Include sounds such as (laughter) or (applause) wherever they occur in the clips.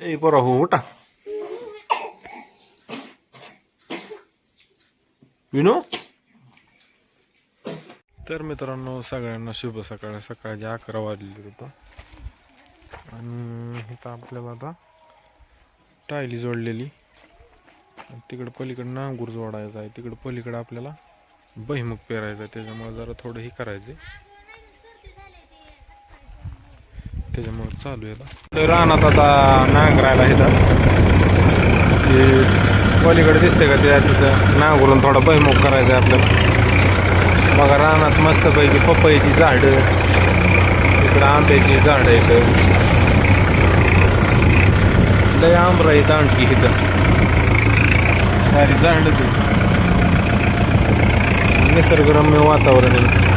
ए बरं हो उठा विनो तर मित्रांनो सगळ्यांना शुभ सकाळ. सकाळचे अकरा वाजलेली होतं. आणि इथं आपल्याला आता टायली जोडलेली. तिकडं पलीकडं नांगूर जोडायचा आहे. तिकडं पलीकडं आपल्याला बहिमुख पेरायचा आहे. त्याच्यामुळे जरा थोडं हे करायचं त्याच्यामुळे चालू आहे रानात आता नांगरायला येतात ते पलीकडे दिसते का त्या तिथं? नांगरून थोडा बहिमुख करायचा आहे आपल्याला. बघा रानात मस्तपैकी पपईची झाडं. इकडं आंब्याची झाडं इथं लय आंबरा इथं आणखी इथं. सारी झाडं ती निसर्गरम्य वातावरण आहे.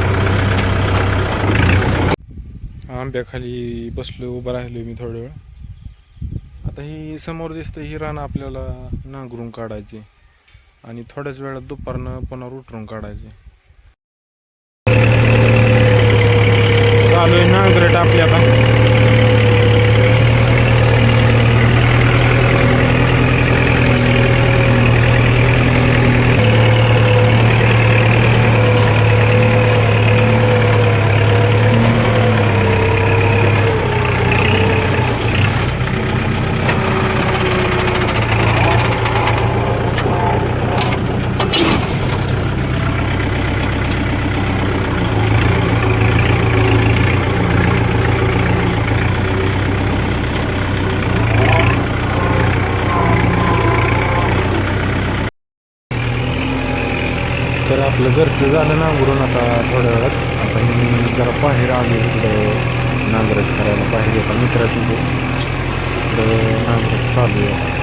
आंब्याखाली बसलो उभं राहिलो मी थोडं वेळ. आता ही समोर दिसतं ही रान आपल्याला नांगरून काढायची. आणि थोड्याच वेळात दुपारनं पुन्हा उठरून काढायचे. चालू आहे नांगरट आपल्याला आपलं घरचं झालं नांगरून आता थोड्या वेळात. आता मी जरा बाहेर आलो इकडं नांगरट करायला बाहेर एका मित्राची तर नांगरट चालू आहे.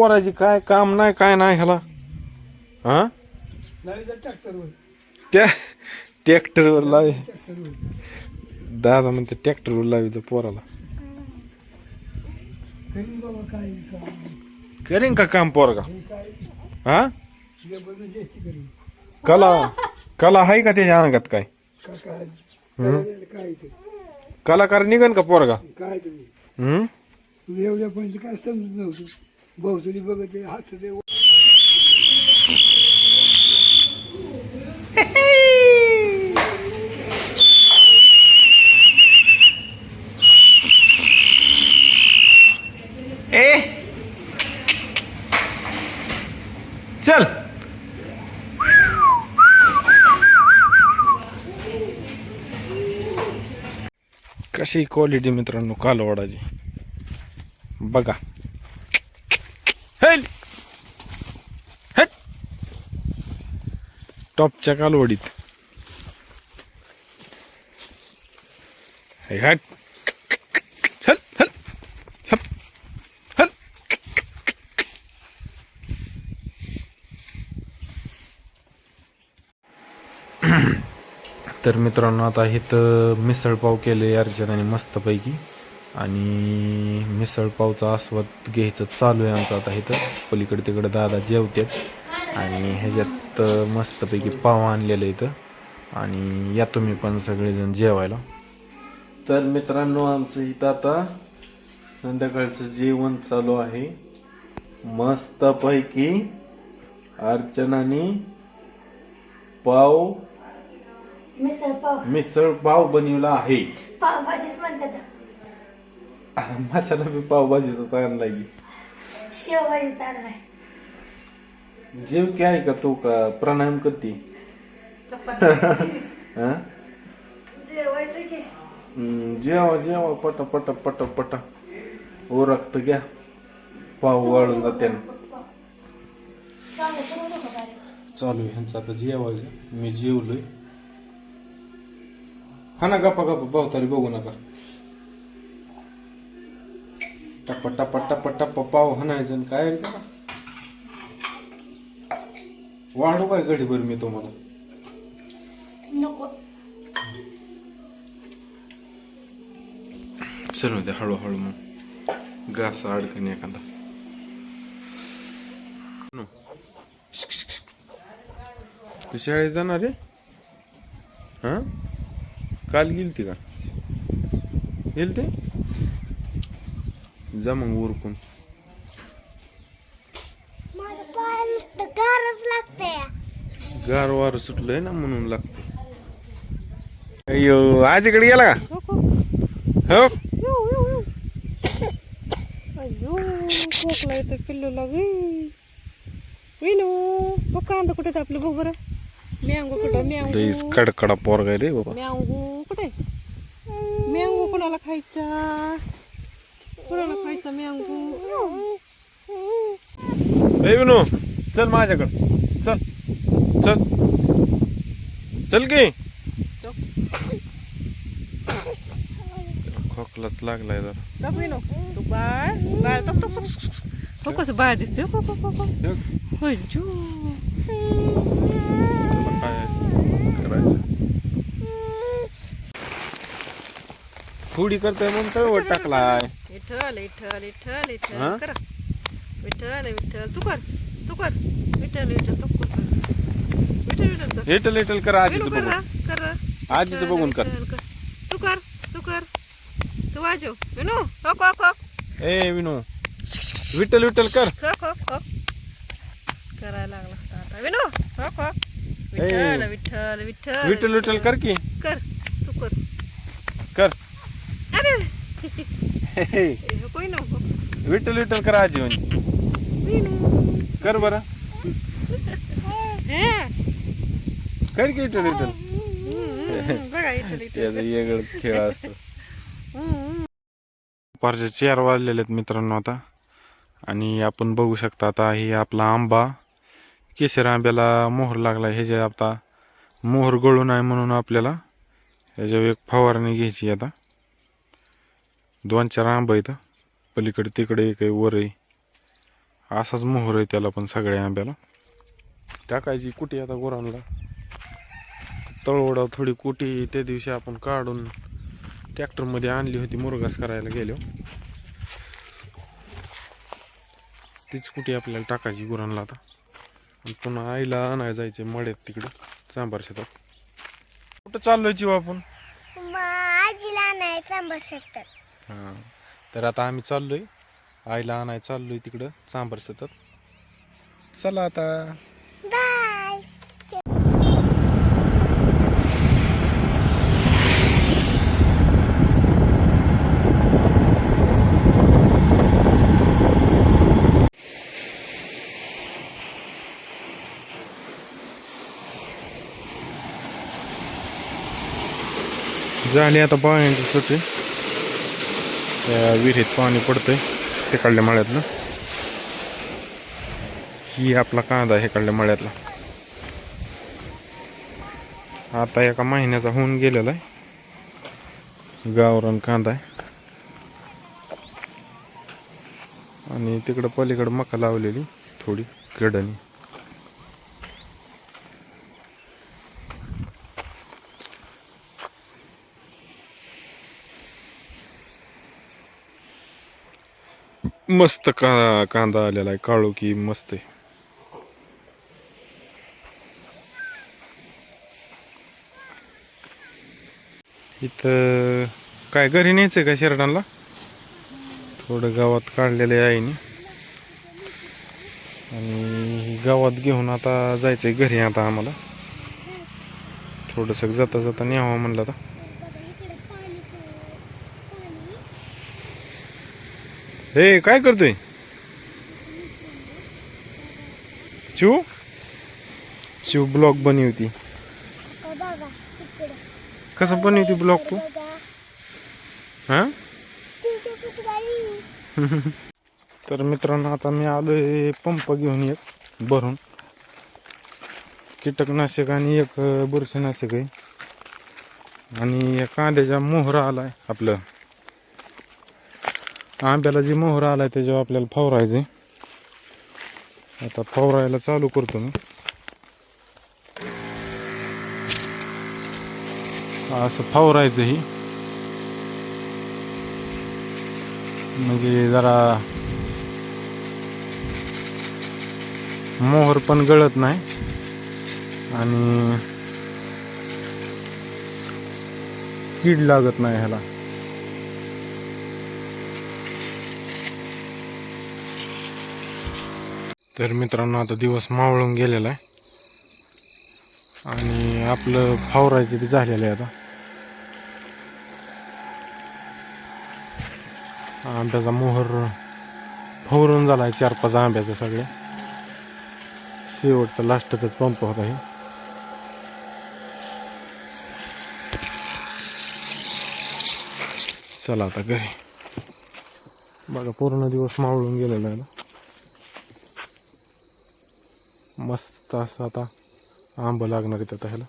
पोराची काय काम नाही काय नाही ह्याला? हा? त्या ट्रॅक्टरवर. लावे. दादा म्हणते ट्रॅक्टरवर लावी पोराला. करेन का काम पोरगा? हा कला कला आहे का त्याच्या अंगात काय? कलाकार निघन का पोरगा? काय हम्म? तुला एवढ्यापर्यंत काय समजत नव्हतं. बहुतरी बघत हात ए. चल. कशी क्वालिटी मित्रांनो कालवडाची. बघा. हेल. हेट. टॉपच्या कालवडीत. हट हल हल. हप हल. तर मित्रांनो आता इथं मिसळपाव केले अर्चनाने मस्तपैकी. आणि मिसळपावचा आस्वाद घ्यायचं चालू आहे आमचं आता इथं. पलीकडे तिकडे दादा जेवतात आणि ह्याच्यात मस्तपैकी पाव आणलेलं इथं. आणि या तुम्ही पण सगळेजण जेवायला. तर मित्रांनो आमचं इथं आता संध्याकाळचं जेवण चालू आहे. मस्तपैकी अर्चनाने पाव मिसळ पाव. मिसळ पाव बनवला आहे. पावभाजीच म्हणतात. (laughs) मसाला बी पावभाजीचा तयार नाही शेवभाजी चाललाय जेव की आहे का तो का? प्राणायाम करते? हा? हम्म, जेवा जेवा पटा पटा पटा पटा. ओ रक्त घ्या. पाव वाळून जाते चालू आहे ह्यांचं आता जेवायचं मी जेवलोय. हा ना गप्पा गप्पा भावतारी बघू नका. टप्पा टप्पा टप्पा टप्पा पाव हाणायचं आणि काय वाढू काय गडीभर मी तुम्हाला? नको. चल दे हळूहळू मग. घास अडकन एखादा. नो. तू शाळेत जाणार आहे? हा? काल गेली ती का? गेली ते जा मग उरकून माझं पाय नुसतं गारच लागतंय. गार वार सुटलंय ना म्हणून लागतं अय्यो आज इकडे गेला का? हो अयो खोकला येतो पिल्लूला गे विनू बघ कांदा कुठे आपलं बघ बरं. मँगो कुठं लईच मँगो. कडकडा पोरगा आहे रे बाबा. मँगो कुठे मँगो कोणाला खायचा? कोणाला खायचा मँगो ए विनू चल माझ्याकडं. चल चल. चल की. खोकलाच लागलाय जरा. विनू तू बाळ बाळ टक टक टक हो कसं बाळ दिसते हो हो, हो, हो. काय करायचं? थोडी करतोय म्हणून तळवट टाकलाय. विठ्ठल विठ्ठल विठ्ठल? विठ्ठल कर विठ्ठल विठ्ठल तू कर तू कर विठ्ठल विठ्ठल तू कर विठ्ठल विठ्ठल कर हेटल हेटल कर आजीचं कर बघून कर. आजीचं बघून कर. तू कर तू कर तू वाजव विनू हो हो हो ए विनू विठ्ठल विठ्ठल कर हो हो हो करायला लागला आता विनू हो हो विठ्ठल विठ्ठल विठ्ठल विठ्ठल विठ्ठल कर की कर तू कर कर अरे. विठ्ठल विठ्ठल कर आजी म्हणजे कर बरं. कर की विठ्ठल विठ्ठल. त्याचा खेळ असतो. दुपारचे चेअर वाढलेले आहेत मित्रांनो आता. आणि आपण बघू शकता आता हे आपला आंबा केसर आंब्याला मोहर लागला. हे जे आता मोहर गळून आहे म्हणून आपल्याला ह्याच्यावर एक फवारणी घ्यायची आता. दोन चार आंबा आहेत पलीकडे तिकडे एक आहे वर आहे. असाच मोहर आहे त्याला पण सगळ्या आंब्याला. टाकायची कुटी आता गुरांना. तळवडा थोडी कुटी त्या दिवशी आपण काढून ट्रॅक्टरमध्ये आणली होती मुरगास करायला गेलो. तीच कुठे आपल्याला टाकायची गुरांना आता. पुन्हा आईला आणायला जायचे मळ्यात तिकडे चांभार शेतात. कुठं चाललोय जीव आपण? आजीला नाही थांबत शेतात. हां. तर आता आम्ही चाललोय. आईला आणायला चाललोय तिकडं. चांबर शेतात चला आता. बाय झाली आता पाण्याची सुट्टी त्या विहिरीत पाणी पडतंय तिकडल्या मळ्यातलं ही आपला कांदा आहे इकडल्या मळ्यातला. आता एका महिन्याचा होऊन गेलेला आहे. गावरान कांदा आहे. आणि तिकडं पलीकडं मका लावलेली थोडी कडणी मस्त का कांदा आलेला आहे काळू की मस्त आहे. इथं काय घरी न्यायचं का शेरडांना थोडं गावात काढलेलं आहे आईने आणि गावात घेऊन आता जायचंय घरी आता आम्हाला. थोडंसं जाता जाता न्यावं म्हणलं आता. हे काय करतोय? शिव? शिव ब्लॉक बनवती. बघा तिकडे कसं बनवती ब्लॉक तू? हा? (laughs) तर मित्रांनो आता मी आलो पंप घेऊन एक भरून. कीटकनाशक आणि एक बुरशीनाशक आहे. आणि या कांद्याच्या मोहरा आलाय आपलं. आंब्याला जी आला आहे त्याच्यावर आपल्याला फवारायचं आता फवारायला चालू करतो मी. असं फावरायचं ही. म्हणजे जरा मोहर पण गळत नाही. आणि कीड लागत नाही ह्याला. तर मित्रांनो आता दिवस मावळून गेलेला आहे. आणि आपलं फावरायचं ते झालेलं आहे आता. आंब्याचा मोहर फवरून झाला आहे चार पाच आंब्याचं सगळे शेवटचा लास्टचाच पंप होता हे. चला आता घरी. बघा पूर्ण दिवस मावळून गेलेला आहे ना मस्त असं आता आंबं लागणार आहेत आता ह्याला